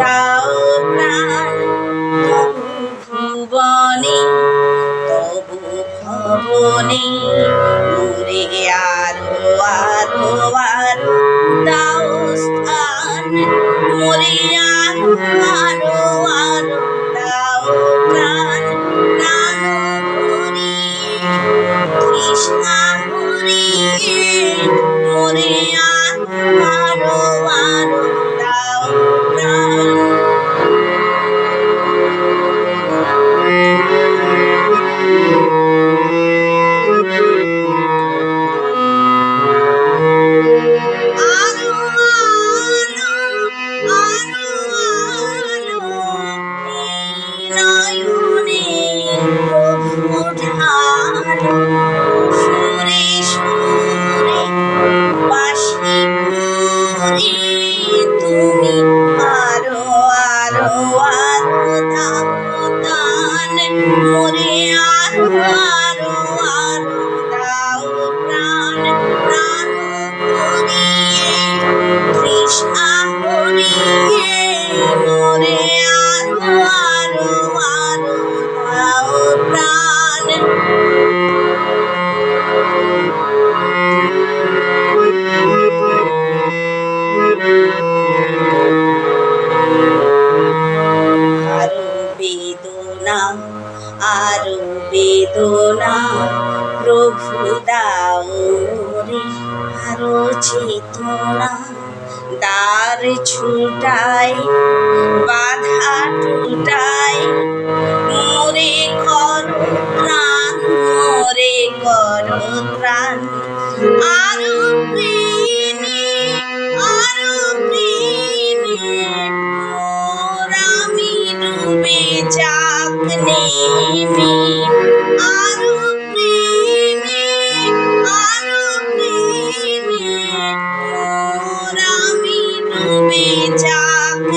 দাও প্রাণ তবু ভুবনে তবু ভবনে উরে আরও আরও আরও দাও স্থান মরে আরও আরও আরও দাও প্রাণ প্রাণ হরি কৃষ্ণ হরি মরে আরও তুমি আরও আরও আরও দাও দান, মোরে আরও আরও আরও দাও প্রাণ প্রাণ ভরিয়ে তৃষ্ণা ভরিয়ে মোরে আরও আরও আরও দাও প্রাণ। বেদনা, প্রভু দাও রে আরও চেতনা, দ্বার ছুটাই, বাধা টুটাই। মোরে কর প্রাণ, মোরে কর প্রাণ। আরও আমি